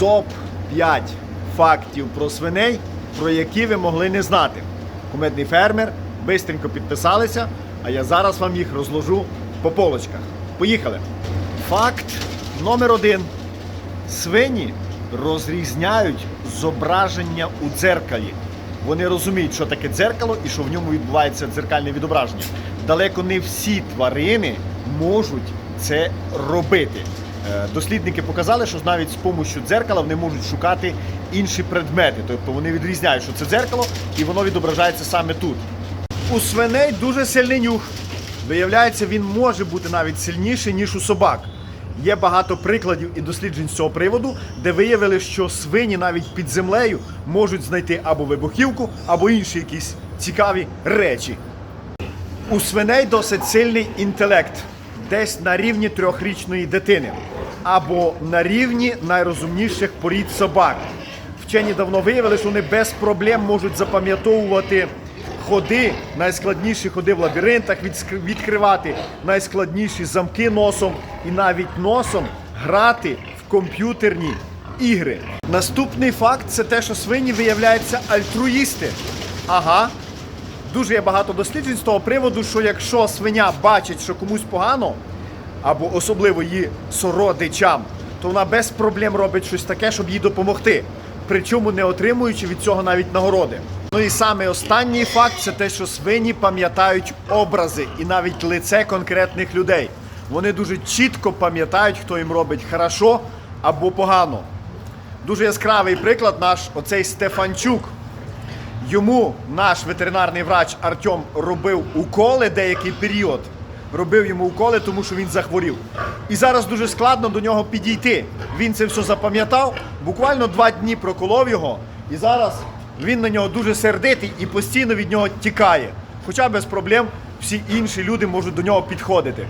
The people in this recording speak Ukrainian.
топ-5 фактів про свиней, про які ви могли не знати. Кумедний фермер, бистренько підписалися, а я зараз вам їх розложу по полочках. Поїхали. Факт номер один. Свині розрізняють зображення у дзеркалі. Вони розуміють, що таке дзеркало і що в ньому відбувається дзеркальне відображення. Далеко не всі тварини можуть це робити. Е, Дослідники показали, що навіть з допомогою дзеркала вони можуть шукати інші предмети. Тобто вони відрізняють, що це дзеркало, і воно відображається саме тут. У свиней дуже сильний нюх. Виявляється, він може бути навіть сильніший, ніж у собак. Є багато прикладів і досліджень з цього приводу, де виявили, що свині навіть під землею можуть знайти або вибухівку, або інші якісь цікаві речі. У свиней досить сильний інтелект, десь на рівні трьохрічної дитини, або на рівні найрозумніших порід собак. Вчені давно виявили, що вони без проблем можуть запам'ятовувати ходи, найскладніші ходи в лабіринтах, відкривати найскладніші замки носом і навіть носом грати в комп'ютерні ігри. Наступний факт це те, що свині виявляються альтруїсти. Ага, Дуже є багато досліджень з того приводу, що якщо свиня бачить, що комусь погано, або особливо її сородичам, то вона без проблем робить щось таке, щоб їй допомогти, причому не отримуючи від цього навіть нагороди. Ну і саме останній факт це те, що свині пам'ятають образи і навіть лице конкретних людей. Вони дуже чітко пам'ятають, хто їм робить хорошо або погано. Дуже яскравий приклад наш оцей Стефанчук. Йому наш ветеринарний врач Артем робив уколи деякий період. Робив йому уколи, тому що він захворів. І зараз дуже складно до нього підійти. Він це все запам'ятав, буквально два дні проколов його, і зараз він на нього дуже сердитий і постійно від нього тікає. Хоча без проблем всі інші люди можуть до нього підходити.